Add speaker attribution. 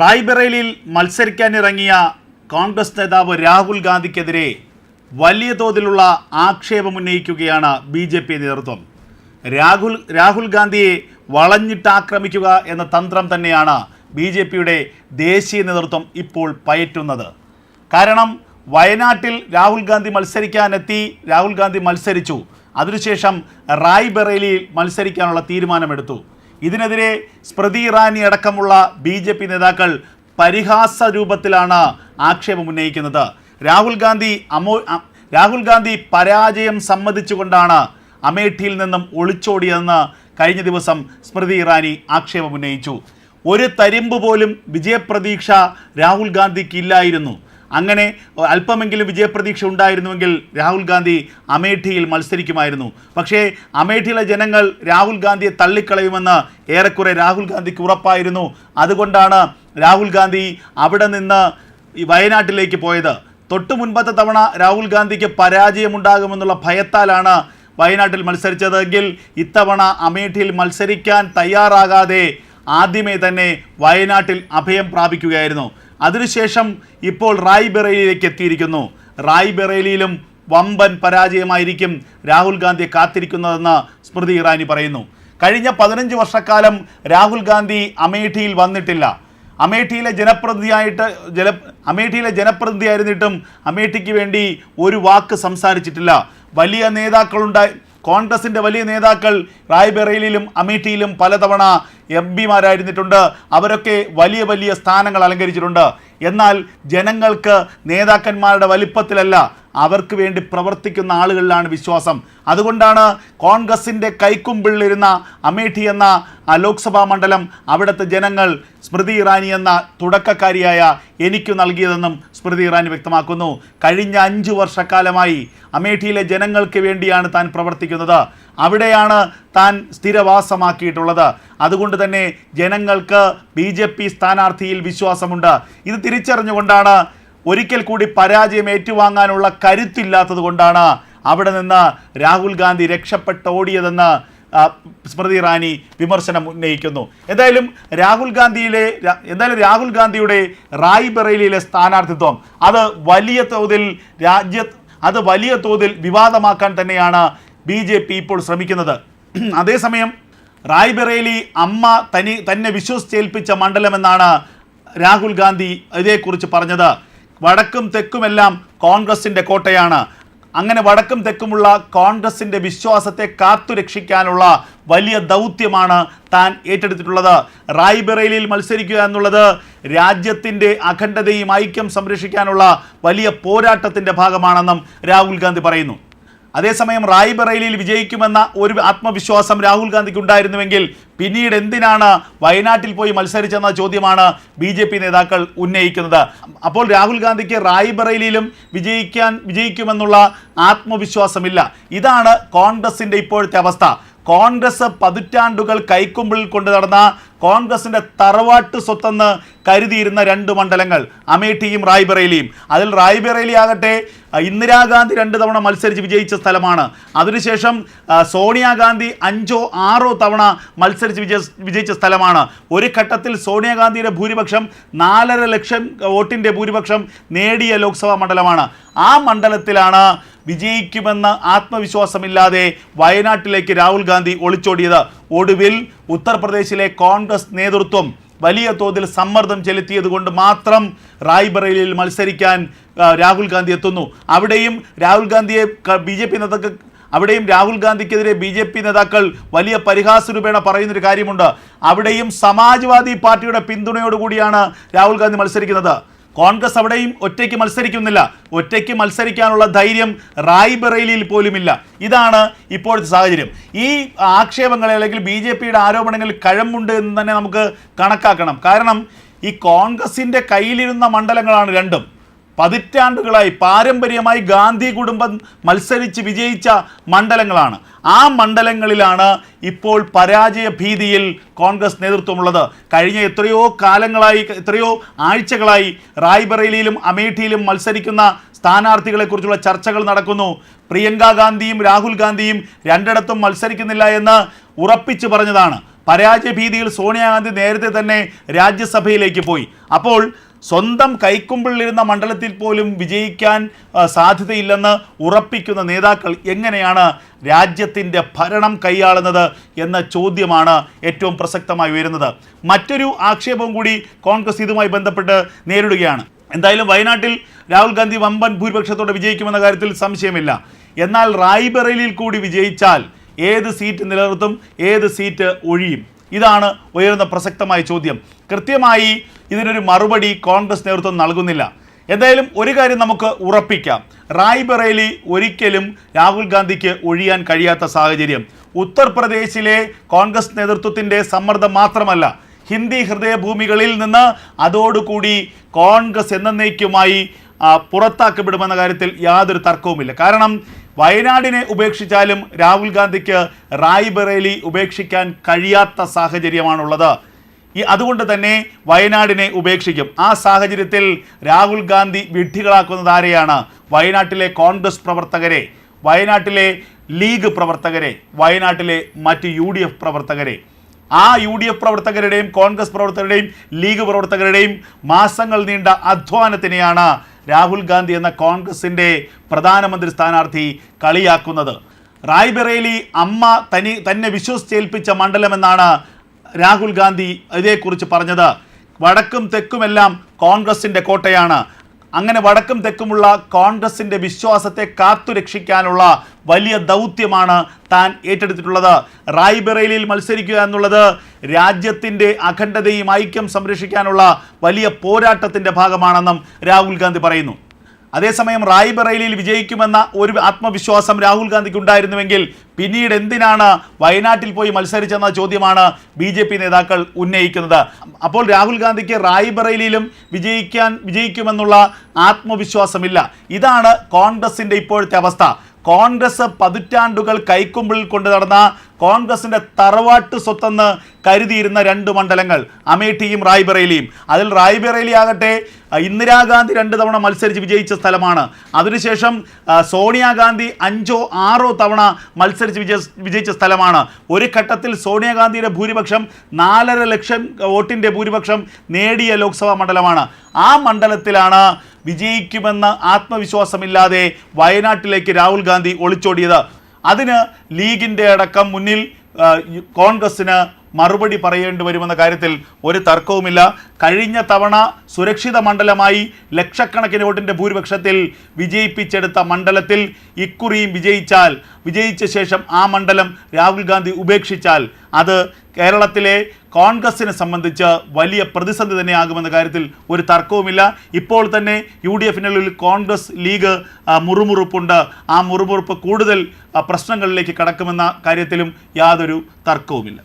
Speaker 1: റായ്ബറേലിയിൽ മത്സരിക്കാനിറങ്ങിയ കോൺഗ്രസ് നേതാവ് രാഹുൽ ഗാന്ധിക്കെതിരെ വലിയ തോതിലുള്ള ആക്ഷേപമുന്നയിക്കുകയാണ് ബി ജെ പി നേതൃത്വം. രാഹുൽ രാഹുൽ ഗാന്ധിയെ വളഞ്ഞിട്ട് ആക്രമിക്കുക എന്ന തന്ത്രം തന്നെയാണ് ബി ജെ പിയുടെ ദേശീയ നേതൃത്വം ഇപ്പോൾ പയറ്റുന്നത്. കാരണം വയനാട്ടിൽ രാഹുൽ ഗാന്ധി മത്സരിക്കാനെത്തി രാഹുൽ ഗാന്ധി മത്സരിച്ചു. അതിനുശേഷം റായ്ബറേലിയിൽ മത്സരിക്കാനുള്ള തീരുമാനമെടുത്തു. ഇതിനെതിരെ സ്മൃതി ഇറാനി അടക്കമുള്ള ബി ജെ പി നേതാക്കൾ പരിഹാസ രൂപത്തിലാണ് ആക്ഷേപം ഉന്നയിക്കുന്നത്. രാഹുൽ ഗാന്ധി അമോ രാഹുൽ ഗാന്ധി പരാജയം സമ്മതിച്ചുകൊണ്ടാണ് അമേഠിയിൽ നിന്നും ഒളിച്ചോടിയതെന്ന് കഴിഞ്ഞ ദിവസം സ്മൃതി ഇറാനി ആക്ഷേപം ഉന്നയിച്ചു. ഒരു തരിമ്പ് പോലും വിജയപ്രതീക്ഷ രാഹുൽ ഗാന്ധിക്ക് ഇല്ലായിരുന്നു അങ്ങനെ അല്പമെങ്കിലും വിജയപ്രതീക്ഷ ഉണ്ടായിരുന്നുവെങ്കിൽ രാഹുൽ ഗാന്ധി അമേഠിയിൽ മത്സരിക്കുമായിരുന്നു. പക്ഷേ അമേഠിയിലെ ജനങ്ങൾ രാഹുൽ ഗാന്ധിയെ തള്ളിക്കളയുമെന്ന് ഏറെക്കുറെ രാഹുൽ ഗാന്ധിക്ക് ഉറപ്പായിരുന്നു. അതുകൊണ്ടാണ് രാഹുൽ ഗാന്ധി അവിടെ നിന്ന് വയനാട്ടിലേക്ക് പോയത്. തൊട്ടു മുൻപത്തെ തവണ രാഹുൽ ഗാന്ധിക്ക് പരാജയമുണ്ടാകുമെന്നുള്ള ഭയത്താലാണ് വയനാട്ടിൽ മത്സരിച്ചതെങ്കിൽ ഇത്തവണ അമേഠിയിൽ മത്സരിക്കാൻ തയ്യാറാകാതെ ആദ്യമേ തന്നെ വയനാട്ടിൽ അഭയം പ്രാപിക്കുകയായിരുന്നു. അതിനുശേഷം ഇപ്പോൾ റായ്ബറേലിയിലേക്ക് എത്തിയിരിക്കുന്നു. റായ്ബറേലിയിലും വമ്പൻ പരാജയമായിരിക്കും രാഹുൽ ഗാന്ധിയെ കാത്തിരിക്കുന്നതെന്ന് സ്മൃതി ഇറാനി പറയുന്നു. കഴിഞ്ഞ പതിനഞ്ച് വർഷക്കാലം രാഹുൽ ഗാന്ധി അമേഠിയിൽ വന്നിട്ടില്ല. അമേഠിയിലെ ജനപ്രതിനിധിയായിട്ട് ജന അമേഠിയിലെ ജനപ്രതിനിധിയായിരുന്നിട്ടും അമേഠിക്ക് വേണ്ടി ഒരു വാക്ക് സംസാരിച്ചിട്ടില്ല. വലിയ നേതാക്കളുണ്ടായി കോൺഗ്രസിന്റെ വലിയ നേതാക്കൾ റായ്ബറേലിയിലും അമേഠിയിലും പലതവണ എം പിമാരായിരുന്നിട്ടുണ്ട്. അവരൊക്കെ വലിയ വലിയ സ്ഥാനങ്ങൾ അലങ്കരിച്ചിട്ടുണ്ട്. എന്നാൽ ജനങ്ങൾക്ക് നേതാക്കന്മാരുടെ വലിപ്പത്തിലല്ല അവർക്ക് വേണ്ടി പ്രവർത്തിക്കുന്ന ആളുകളിലാണ് വിശ്വാസം. അതുകൊണ്ടാണ് കോൺഗ്രസിന്റെ കൈക്കുമ്പിളിലിരുന്ന അമേഠി എന്ന ലോക്സഭാ മണ്ഡലം അവിടുത്തെ ജനങ്ങൾ സ്മൃതി ഇറാനി എന്ന തുടക്കക്കാരിയായ എനിക്ക് നൽകിയതെന്നും സ്മൃതി ഇറാനി വ്യക്തമാക്കുന്നു. കഴിഞ്ഞ അഞ്ചു വർഷക്കാലമായി അമേഠിയിലെ ജനങ്ങൾക്ക് വേണ്ടിയാണ് താൻ പ്രവർത്തിക്കുന്നത്. അവിടെയാണ് താൻ സ്ഥിരവാസമാക്കിയിട്ടുള്ളത്. അതുകൊണ്ട് തന്നെ ജനങ്ങൾക്ക് ബി ജെ പി സ്ഥാനാർത്ഥിയിൽ വിശ്വാസമുണ്ട്. ഇത് തിരിച്ചറിഞ്ഞുകൊണ്ടാണ് ഒരിക്കൽ കൂടി പരാജയം ഏറ്റുവാങ്ങാനുള്ള കരുത്തില്ലാത്തത് കൊണ്ടാണ് അവിടെ നിന്ന് രാഹുൽ ഗാന്ധി രക്ഷപ്പെട്ട് ഓടിയതെന്ന് ആ, സ്മൃതി ഇറാനി വിമർശനം ഉന്നയിക്കുന്നു. എന്തായാലും രാഹുൽ ഗാന്ധിയിലെ എന്തായാലും രാഹുൽ ഗാന്ധിയുടെ റായ്ബറേലിയിലെ സ്ഥാനാർത്ഥിത്വം അത് വലിയ തോതിൽ രാജ്യ അത് വലിയ തോതിൽ വിവാദമാക്കാൻ തന്നെയാണ് ബി ജെ പി ഇപ്പോൾ ശ്രമിക്കുന്നത്. അതേസമയം റായ്ബറേലി അമ്മ തനി തന്നെ വിശ്വസിച്ചേൽപ്പിച്ച മണ്ഡലമെന്നാണ് രാഹുൽ ഗാന്ധി ഇതേക്കുറിച്ച് പറഞ്ഞത്. വടക്കും തെക്കുമെല്ലാം കോൺഗ്രസിന്റെ കോട്ടയാണ്. അങ്ങനെ വടക്കും തെക്കുമുള്ള കോൺഗ്രസിന്റെ വിശ്വാസത്തെ കാത്തുരക്ഷിക്കാനുള്ള വലിയ ദൗത്യമാണ് താൻ ഏറ്റെടുത്തിട്ടുള്ളത്. റായ്ബറേലിയിൽ മത്സരിക്കുക എന്നുള്ളത് രാജ്യത്തിന്റെ അഖണ്ഡതയും ഐക്യം സംരക്ഷിക്കാനുള്ള വലിയ പോരാട്ടത്തിന്റെ ഭാഗമാണെന്നും രാഹുൽ ഗാന്ധി പറയുന്നു. അതേസമയം റായ്ബറേലിയിൽ വിജയിക്കുമെന്ന ഒരു ആത്മവിശ്വാസം രാഹുൽ ഗാന്ധിക്ക് ഉണ്ടായിരുന്നുവെങ്കിൽ പിന്നീട് എന്തിനാണ് വയനാട്ടിൽ പോയി മത്സരിച്ചെന്ന ചോദ്യമാണ് ബി ജെ പി നേതാക്കൾ ഉന്നയിക്കുന്നത്. അപ്പോൾ രാഹുൽ ഗാന്ധിക്ക് റായ്ബറേലിയിലും വിജയിക്കാൻ വിജയിക്കുമെന്നുള്ള ആത്മവിശ്വാസമില്ല. ഇതാണ് കോൺഗ്രസിന്റെ ഇപ്പോഴത്തെ അവസ്ഥ. കോൺഗ്രസ് പതിറ്റാണ്ടുകൾ കൈക്കുമ്പിളിൽ കൊണ്ടു നടന്ന കോൺഗ്രസിന്റെ തറവാട്ട് സ്വത്തെന്ന് കരുതിയിരുന്ന രണ്ട് മണ്ഡലങ്ങൾ അമേഠിയും റായ്ബറേലിയും. അതിൽ റായ്ബറേലി ആകട്ടെ ഇന്ദിരാഗാന്ധി രണ്ട് തവണ മത്സരിച്ച് വിജയിച്ച സ്ഥലമാണ്. അതിനുശേഷം സോണിയാഗാന്ധി അഞ്ചോ ആറോ തവണ മത്സരിച്ച് വിജയ വിജയിച്ച സ്ഥലമാണ്. ഒരു ഘട്ടത്തിൽ സോണിയാഗാന്ധിയുടെ ഭൂരിപക്ഷം നാലര ലക്ഷം വോട്ടിന്റെ ഭൂരിപക്ഷം നേടിയ ലോക്സഭാ മണ്ഡലമാണ്. ആ മണ്ഡലത്തിലാണ് വിജയിക്കുമെന്ന ആത്മവിശ്വാസമില്ലാതെ വയനാട്ടിലേക്ക് രാഹുൽ ഗാന്ധി ഒളിച്ചോടിയത്. ഒടുവിൽ ഉത്തർപ്രദേശിലെ കോൺഗ്രസ് നേതൃത്വം വലിയ തോതിൽ സമ്മർദ്ദം ചെലുത്തിയത് കൊണ്ട് മാത്രം റായ്ബറേലിയിൽ മത്സരിക്കാൻ രാഹുൽ ഗാന്ധി എത്തുന്നു. അവിടെയും രാഹുൽ ഗാന്ധിയെ ബി ജെ പി നേതാക്കൾ അവിടെയും രാഹുൽ ഗാന്ധിക്കെതിരെ ബി ജെ പി നേതാക്കൾ വലിയ പരിഹാസ രൂപേണ പറയുന്നൊരു കാര്യമുണ്ട്. അവിടെയും സമാജ്വാദി പാർട്ടിയുടെ പിന്തുണയോടുകൂടിയാണ് രാഹുൽ ഗാന്ധി മത്സരിക്കുന്നത്. കോൺഗ്രസ് അവിടെയും ഒറ്റയ്ക്ക് മത്സരിക്കുന്നില്ല. ഒറ്റയ്ക്ക് മത്സരിക്കാനുള്ള ധൈര്യം റായ്ബറേലിയിൽ പോലുമില്ല. ഇതാണ് ഇപ്പോഴത്തെ സാഹചര്യം. ഈ ആക്ഷേപങ്ങളെ അല്ലെങ്കിൽ ബി ജെ പിയുടെ ആരോപണങ്ങളിൽ കഴമ്പുണ്ട് എന്ന് തന്നെ നമുക്ക് കണക്കാക്കണം. കാരണം ഈ കോൺഗ്രസിന്റെ കയ്യിലിരുന്ന മണ്ഡലങ്ങളാണ് രണ്ടും. പതിറ്റാണ്ടുകളായി പാരമ്പര്യമായി ഗാന്ധി കുടുംബം മത്സരിച്ച് വിജയിച്ച മണ്ഡലങ്ങളാണ്. ആ മണ്ഡലങ്ങളിലാണ് ഇപ്പോൾ പരാജയ ഭീതിയിൽ കോൺഗ്രസ് നേതൃത്വമുള്ളത്. കഴിഞ്ഞ എത്രയോ കാലങ്ങളായി എത്രയോ ആഴ്ചകളായി റായ്ബറേലിയിലും അമേഠിയിലും മത്സരിക്കുന്ന സ്ഥാനാർത്ഥികളെക്കുറിച്ചുള്ള ചർച്ചകൾ നടക്കുന്നു. പ്രിയങ്ക ഗാന്ധിയും രാഹുൽ ഗാന്ധിയും രണ്ടിടത്തും മത്സരിക്കുന്നില്ല എന്ന് ഉറപ്പിച്ചു പറഞ്ഞതാണ്. പരാജയ ഭീതിയിൽ സോണിയാഗാന്ധി നേരത്തെ തന്നെ രാജ്യസഭയിലേക്ക് പോയി. അപ്പോൾ സ്വന്തം കൈക്കുമ്പിളിലിരുന്ന മണ്ഡലത്തിൽ പോലും വിജയിക്കാൻ സാധ്യതയില്ലെന്ന് ഉറപ്പിക്കുന്ന നേതാക്കൾ എങ്ങനെയാണ് രാജ്യത്തിന്റെ ഭരണം കൈയാളുന്നത് എന്ന ചോദ്യമാണ് ഏറ്റവും പ്രസക്തമായി ഉയരുന്നത്. മറ്റൊരു ആക്ഷേപവും കൂടി കോൺഗ്രസ് ഇതുമായി ബന്ധപ്പെട്ട് നേരിടുകയാണ്. എന്തായാലും വയനാട്ടിൽ രാഹുൽ ഗാന്ധി വമ്പൻ ഭൂരിപക്ഷത്തോടെ വിജയിക്കുമെന്ന കാര്യത്തിൽ സംശയമില്ല. എന്നാൽ റായ്ബറേലിയിൽ കൂടി വിജയിച്ചാൽ ഏത് സീറ്റ് നിലനിർത്തും ഏത് സീറ്റ് ഒഴിയും? ഇതാണ് ഉയരുന്ന പ്രസക്തമായ ചോദ്യം. കൃത്യമായി ഇതിനൊരു മറുപടി കോൺഗ്രസ് നേതൃത്വം നൽകുന്നില്ല. എന്തായാലും ഒരു കാര്യം നമുക്ക് ഉറപ്പിക്കാം. റായ്ബറേലി ഒരിക്കലും രാഹുൽ ഗാന്ധിക്ക് ഒഴിയാൻ കഴിയാത്ത സാഹചര്യം. ഉത്തർപ്രദേശിലെ കോൺഗ്രസ് നേതൃത്വത്തിന്റെ സമ്മർദ്ദം മാത്രമല്ല ഹിന്ദി ഹൃദയഭൂമികളിൽ നിന്ന് അതോടുകൂടി കോൺഗ്രസ് എന്നേക്കുമായി പുറത്താക്കപ്പെടുമെന്ന കാര്യത്തിൽ യാതൊരു തർക്കവുമില്ല. കാരണം വയനാടിനെ ഉപേക്ഷിച്ചാലും രാഹുൽ ഗാന്ധിക്ക് റായ്ബറേലി ഉപേക്ഷിക്കാൻ കഴിയാത്ത സാഹചര്യമാണുള്ളത്. ഈ അതുകൊണ്ട് തന്നെ വയനാടിനെ ഉപേക്ഷിക്കും. ആ സാഹചര്യത്തിൽ രാഹുൽ ഗാന്ധി വിഡ്ഢികളാക്കുന്നത് ആരെയാണ്? വയനാട്ടിലെ കോൺഗ്രസ് പ്രവർത്തകരെ വയനാട്ടിലെ ലീഗ് പ്രവർത്തകരെ വയനാട്ടിലെ മറ്റ് യു ഡി എഫ് പ്രവർത്തകരെ. ആ യു ഡി എഫ് പ്രവർത്തകരുടെയും കോൺഗ്രസ് പ്രവർത്തകരുടെയും ലീഗ് പ്രവർത്തകരുടെയും മാസങ്ങൾ നീണ്ട അധ്വാനത്തിനെയാണ് രാഹുൽ ഗാന്ധി എന്ന കോൺഗ്രസിന്റെ പ്രധാനമന്ത്രി സ്ഥാനാർത്ഥി കളിയാക്കുന്നത്. റായ്ബറേലി അമ്മ തനി തന്നെ വിശ്വസിച്ചേൽപ്പിച്ച മണ്ഡലമെന്നാണ് രാഹുൽ ഗാന്ധി ഇതേക്കുറിച്ച് പറഞ്ഞത്. വടക്കും തെക്കുമെല്ലാം കോൺഗ്രസിന്റെ കോട്ടയാണ്. അങ്ങനെ വടക്കും തെക്കുമുള്ള കോൺഗ്രസിന്റെ വിശ്വാസത്തെ കാത്തുരക്ഷിക്കാനുള്ള വലിയ ദൗത്യമാണ് താൻ ഏറ്റെടുത്തിട്ടുള്ളത്. റായ്ബറേലിയിൽ മത്സരിക്കുക എന്നുള്ളത് രാജ്യത്തിന്റെ അഖണ്ഡതയും ഐക്യം സംരക്ഷിക്കാനുള്ള വലിയ പോരാട്ടത്തിന്റെ ഭാഗമാണെന്നും രാഹുൽ ഗാന്ധി പറയുന്നു. അതേസമയം റായ്ബറേലിയിൽ വിജയിക്കുമെന്ന ഒരു ആത്മവിശ്വാസം രാഹുൽ ഗാന്ധിക്ക് ഉണ്ടായിരുന്നുവെങ്കിൽ പിന്നീട് എന്തിനാണ് വയനാട്ടിൽ പോയി മത്സരിച്ചെന്ന ചോദ്യമാണ് ബി ജെ പി നേതാക്കൾ ഉന്നയിക്കുന്നത്. അപ്പോൾ രാഹുൽ ഗാന്ധിക്ക് റായ്ബറേലിയിലും വിജയിക്കാൻ വിജയിക്കുമെന്നുള്ള ആത്മവിശ്വാസമില്ല. ഇതാണ് കോൺഗ്രസിന്റെ ഇപ്പോഴത്തെ അവസ്ഥ. കോൺഗ്രസ് പതിറ്റാണ്ടുകൾ കൈക്കുമ്പിൾ കൊണ്ടു നടന്ന കോൺഗ്രസിന്റെ തറവാട്ട് സ്വത്തെന്ന് കരുതിയിരുന്ന രണ്ട് മണ്ഡലങ്ങൾ അമേഠിയും റായ്ബറേലിയും. അതിൽ റായ്ബറേലി ആകട്ടെ ഇന്ദിരാഗാന്ധി രണ്ട് തവണ മത്സരിച്ച് വിജയിച്ച സ്ഥലമാണ്. അതിനുശേഷം സോണിയാഗാന്ധി അഞ്ചോ ആറോ തവണ മത്സരിച്ച് വിജയ വിജയിച്ച സ്ഥലമാണ്. ഒരു ഘട്ടത്തിൽ സോണിയാഗാന്ധിയുടെ ഭൂരിപക്ഷം നാലര ലക്ഷം വോട്ടിന്റെ ഭൂരിപക്ഷം നേടിയ ലോക്സഭാ മണ്ഡലമാണ്. ആ മണ്ഡലത്തിലാണ് വിജയിക്കുമെന്ന് ആത്മവിശ്വാസമില്ലാതെ വയനാട്ടിലേക്ക് രാഹുൽ ഗാന്ധി ഒളിച്ചോടിയത്. അതിന് ലീഗിന്റെ അടക്കം മുന്നിൽ കോൺഗ്രസ്സിന് മറുപടി പറയേണ്ടി വരുമെന്ന കാര്യത്തിൽ ഒരു തർക്കവുമില്ല. കഴിഞ്ഞ തവണ സുരക്ഷിത മണ്ഡലമായി ലക്ഷക്കണക്കിന് വോട്ടിന്റെ ഭൂരിപക്ഷത്തിൽ വിജയിപ്പിച്ചെടുത്ത മണ്ഡലത്തിൽ ഇക്കുറിയും വിജയിച്ചാൽ വിജയിച്ച ശേഷം ആ മണ്ഡലം രാഹുൽ ഗാന്ധി ഉപേക്ഷിച്ചാൽ അത് കേരളത്തിലെ കോൺഗ്രസിനെ സംബന്ധിച്ച് വലിയ പ്രതിസന്ധി തന്നെയാകുമെന്ന കാര്യത്തിൽ ഒരു തർക്കവുമില്ല. ഇപ്പോൾ തന്നെ യു ഡി എഫിനുള്ളിൽ കോൺഗ്രസ് ലീഗ് മുറുമുറുപ്പുണ്ട്. ആ മുറുമുറുപ്പ് കൂടുതൽ പ്രശ്നങ്ങളിലേക്ക് കടക്കുമെന്ന കാര്യത്തിലും യാതൊരു തർക്കവുമില്ല.